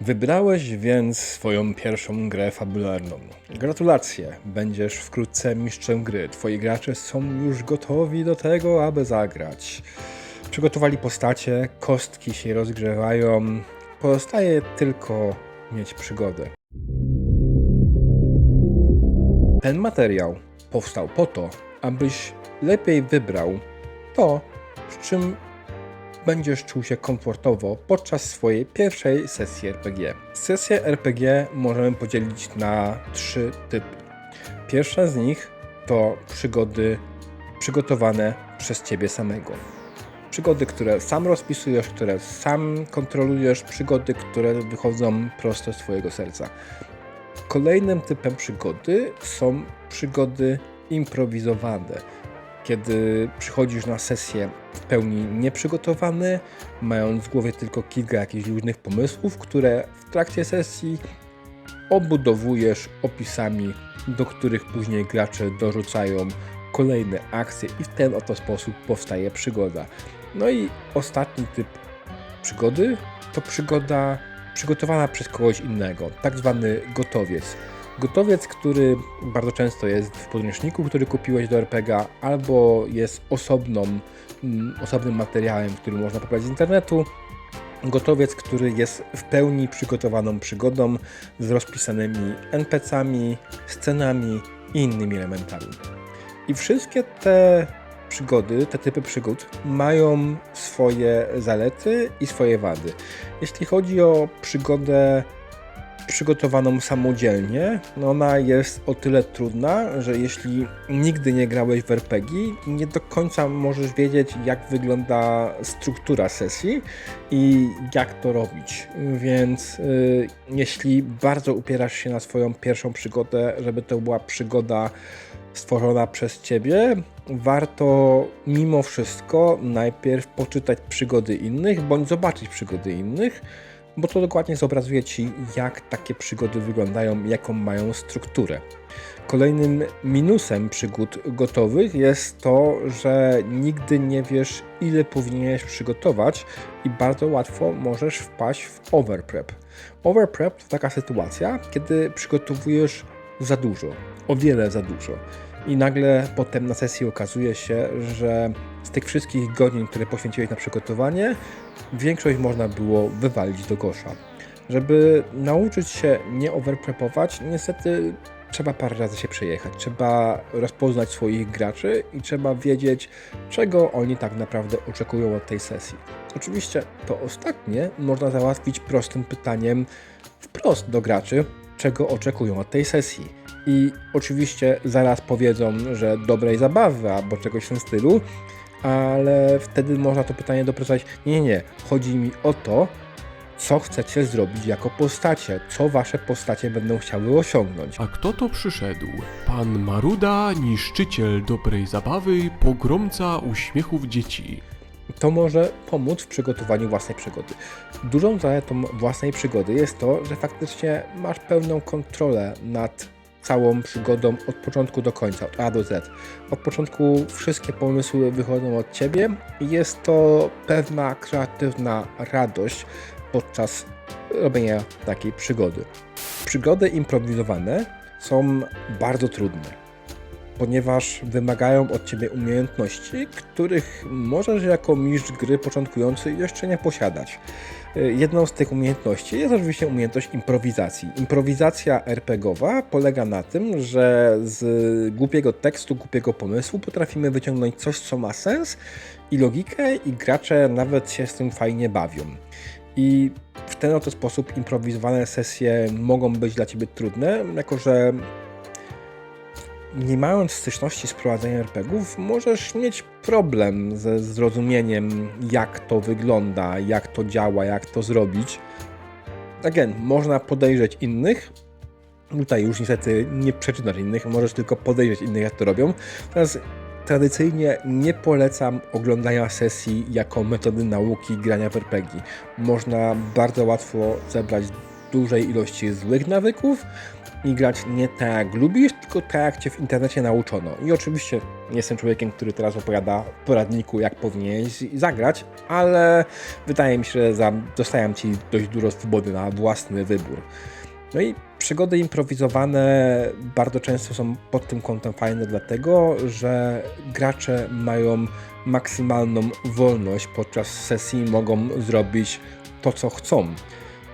Wybrałeś więc swoją pierwszą grę fabularną. Gratulacje, będziesz wkrótce mistrzem gry. Twoi gracze są już gotowi do tego, aby zagrać. Przygotowali postacie, kostki się rozgrzewają. Pozostaje tylko mieć przygodę. Ten materiał powstał po to, abyś lepiej wybrał to, z czym będziesz czuł się komfortowo podczas swojej pierwszej sesji RPG. Sesję RPG możemy podzielić na trzy typy. Pierwsza z nich to przygody przygotowane przez Ciebie samego. Przygody, które sam rozpisujesz, które sam kontrolujesz, przygody, które wychodzą prosto z Twojego serca. Kolejnym typem przygody są przygody improwizowane kiedy przychodzisz na sesję w pełni nieprzygotowany, mając w głowie tylko kilka jakichś luźnych pomysłów, które w trakcie sesji obudowujesz opisami, do których później gracze dorzucają kolejne akcje i w ten oto sposób powstaje przygoda. No i ostatni typ przygody to przygoda przygotowana przez kogoś innego, tak zwany gotowiec. Gotowiec, który bardzo często jest w podręczniku, który kupiłeś do RPG, albo jest osobną, mm, osobnym materiałem, który można pobrać z internetu. Gotowiec, który jest w pełni przygotowaną przygodą z rozpisanymi NPC-ami, scenami i innymi elementami. I wszystkie te przygody, te typy przygód mają swoje zalety i swoje wady. Jeśli chodzi o przygodę przygotowaną samodzielnie, no ona jest o tyle trudna, że jeśli nigdy nie grałeś w RPG, nie do końca możesz wiedzieć, jak wygląda struktura sesji i jak to robić. Więc y, jeśli bardzo upierasz się na swoją pierwszą przygodę, żeby to była przygoda stworzona przez ciebie, warto mimo wszystko najpierw poczytać przygody innych bądź zobaczyć przygody innych bo to dokładnie zobrazuje Ci, jak takie przygody wyglądają, jaką mają strukturę. Kolejnym minusem przygód gotowych jest to, że nigdy nie wiesz, ile powinieneś przygotować i bardzo łatwo możesz wpaść w overprep. Overprep to taka sytuacja, kiedy przygotowujesz za dużo, o wiele za dużo. I nagle potem na sesji okazuje się, że z tych wszystkich godzin, które poświęciłeś na przygotowanie, większość można było wywalić do kosza. Żeby nauczyć się nie overprepować, niestety trzeba parę razy się przejechać. Trzeba rozpoznać swoich graczy i trzeba wiedzieć, czego oni tak naprawdę oczekują od tej sesji. Oczywiście to ostatnie można załatwić prostym pytaniem wprost do graczy, czego oczekują od tej sesji. I oczywiście zaraz powiedzą, że dobrej zabawy albo czegoś w tym stylu, ale wtedy można to pytanie doprecyzować. Nie, nie. Chodzi mi o to, co chcecie zrobić jako postacie, co wasze postacie będą chciały osiągnąć. A kto to przyszedł? Pan Maruda, niszczyciel dobrej zabawy, pogromca uśmiechów dzieci. To może pomóc w przygotowaniu własnej przygody. Dużą zaletą własnej przygody jest to, że faktycznie masz pełną kontrolę nad całą przygodą od początku do końca, od A do Z. Od początku wszystkie pomysły wychodzą od Ciebie i jest to pewna kreatywna radość podczas robienia takiej przygody. Przygody improwizowane są bardzo trudne ponieważ wymagają od Ciebie umiejętności, których możesz jako mistrz gry początkujący jeszcze nie posiadać. Y, jedną z tych umiejętności jest oczywiście umiejętność improwizacji. Improwizacja RPGowa polega na tym, że z głupiego tekstu, głupiego pomysłu potrafimy wyciągnąć coś, co ma sens i logikę i gracze nawet się z tym fajnie bawią. I w ten oto sposób improwizowane sesje mogą być dla Ciebie trudne, jako że nie mając styczności z prowadzeniem RPGów, możesz mieć problem ze zrozumieniem, jak to wygląda, jak to działa, jak to zrobić. Again, można podejrzeć innych. Tutaj już niestety nie przeczytasz innych, możesz tylko podejrzeć innych, jak to robią. Teraz tradycyjnie nie polecam oglądania sesji jako metody nauki grania w RPG. Można bardzo łatwo zebrać dużej ilości złych nawyków i grać nie tak lubisz, tylko tak cię w internecie nauczono. I oczywiście nie jestem człowiekiem, który teraz opowiada w poradniku, jak powinieneś zagrać, ale wydaje mi się, że dostałem ci dość dużo swobody na własny wybór. No i przygody improwizowane bardzo często są pod tym kątem fajne, dlatego że gracze mają maksymalną wolność podczas sesji, mogą zrobić to, co chcą.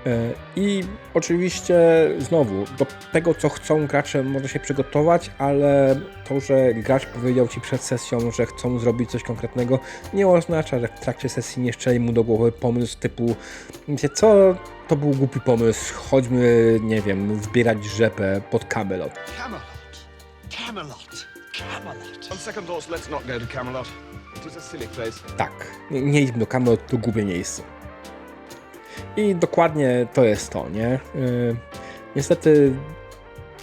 E, I oczywiście znowu do tego, co chcą gracze, może się przygotować, ale to, że gracz powiedział ci przed sesją, że chcą zrobić coś konkretnego, nie oznacza, że w trakcie sesji nie szczeli mu do głowy pomysł typu, wiecie co, to był głupi pomysł, chodźmy, nie wiem, zbierać rzepę pod Camelot. Camelot. Camelot. Camelot. On second thoughts, let's not go to Camelot. It is a silly place. Tak, nie, nie idźmy do Camelot, to głupie miejsce. I dokładnie to jest to, nie? Yy, niestety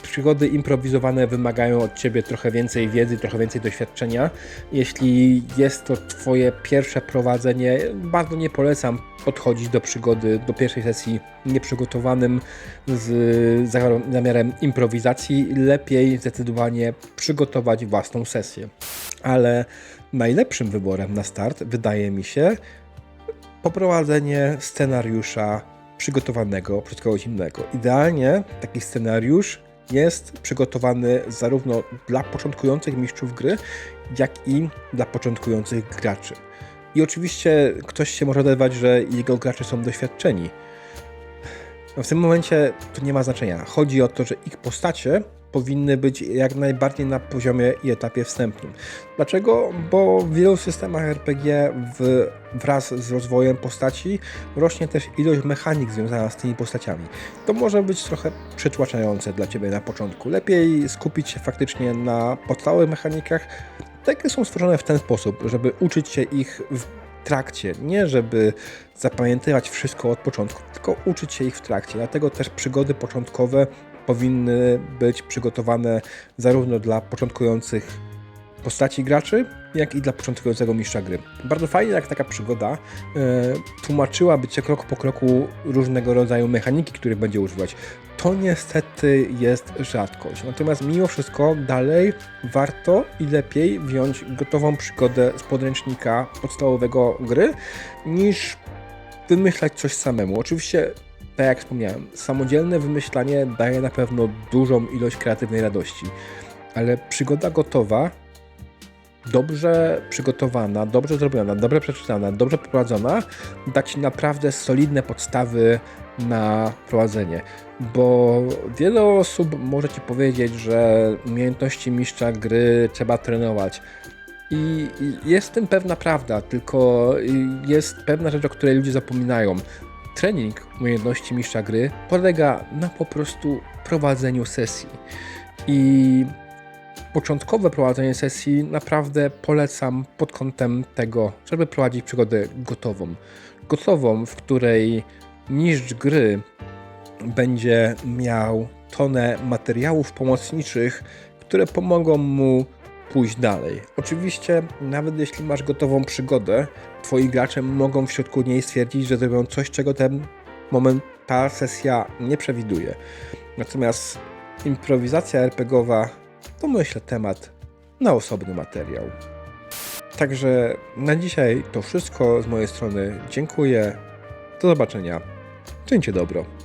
przygody improwizowane wymagają od ciebie trochę więcej wiedzy, trochę więcej doświadczenia. Jeśli jest to twoje pierwsze prowadzenie, bardzo nie polecam podchodzić do przygody, do pierwszej sesji nieprzygotowanym z za- zamiarem improwizacji. Lepiej zdecydowanie przygotować własną sesję. Ale najlepszym wyborem na start wydaje mi się poprowadzenie scenariusza przygotowanego przez kogoś innego. Idealnie taki scenariusz jest przygotowany zarówno dla początkujących mistrzów gry, jak i dla początkujących graczy. I oczywiście ktoś się może oderwać, że jego gracze są doświadczeni. No w tym momencie to nie ma znaczenia. Chodzi o to, że ich postacie powinny być jak najbardziej na poziomie i etapie wstępnym. Dlaczego? Bo w wielu systemach RPG w, wraz z rozwojem postaci rośnie też ilość mechanik związana z tymi postaciami. To może być trochę przytłaczające dla Ciebie na początku. Lepiej skupić się faktycznie na podstawowych mechanikach. Takie są stworzone w ten sposób, żeby uczyć się ich w trakcie, nie żeby zapamiętywać wszystko od początku, tylko uczyć się ich w trakcie. Dlatego też przygody początkowe powinny być przygotowane zarówno dla początkujących postaci graczy, jak i dla początkującego mistrza gry. Bardzo fajnie, jak taka przygoda e, tłumaczyłaby cię krok po kroku różnego rodzaju mechaniki, których będzie używać. To niestety jest rzadkość. Natomiast mimo wszystko dalej warto i lepiej wziąć gotową przygodę z podręcznika podstawowego gry, niż wymyślać coś samemu. Oczywiście, tak jak wspomniałem, samodzielne wymyślanie daje na pewno dużą ilość kreatywnej radości, ale przygoda gotowa, dobrze przygotowana, dobrze zrobiona, dobrze przeczytana, dobrze poprowadzona, da Ci naprawdę solidne podstawy na prowadzenie. Bo wiele osób może Ci powiedzieć, że umiejętności mistrza gry trzeba trenować. I jest w tym pewna prawda, tylko jest pewna rzecz, o której ludzie zapominają. Trening umiejętności mistrza gry polega na po prostu prowadzeniu sesji. I początkowe prowadzenie sesji naprawdę polecam pod kątem tego, żeby prowadzić przygodę gotową. Gotową, w której mistrz gry będzie miał tonę materiałów pomocniczych, które pomogą mu pójść dalej. Oczywiście, nawet jeśli masz gotową przygodę, twoi gracze mogą w środku niej stwierdzić, że zrobią coś, czego ten moment, ta sesja nie przewiduje. Natomiast improwizacja RPGowa to myślę temat na osobny materiał. Także na dzisiaj to wszystko z mojej strony. Dziękuję. Do zobaczenia. Czyńcie dobro.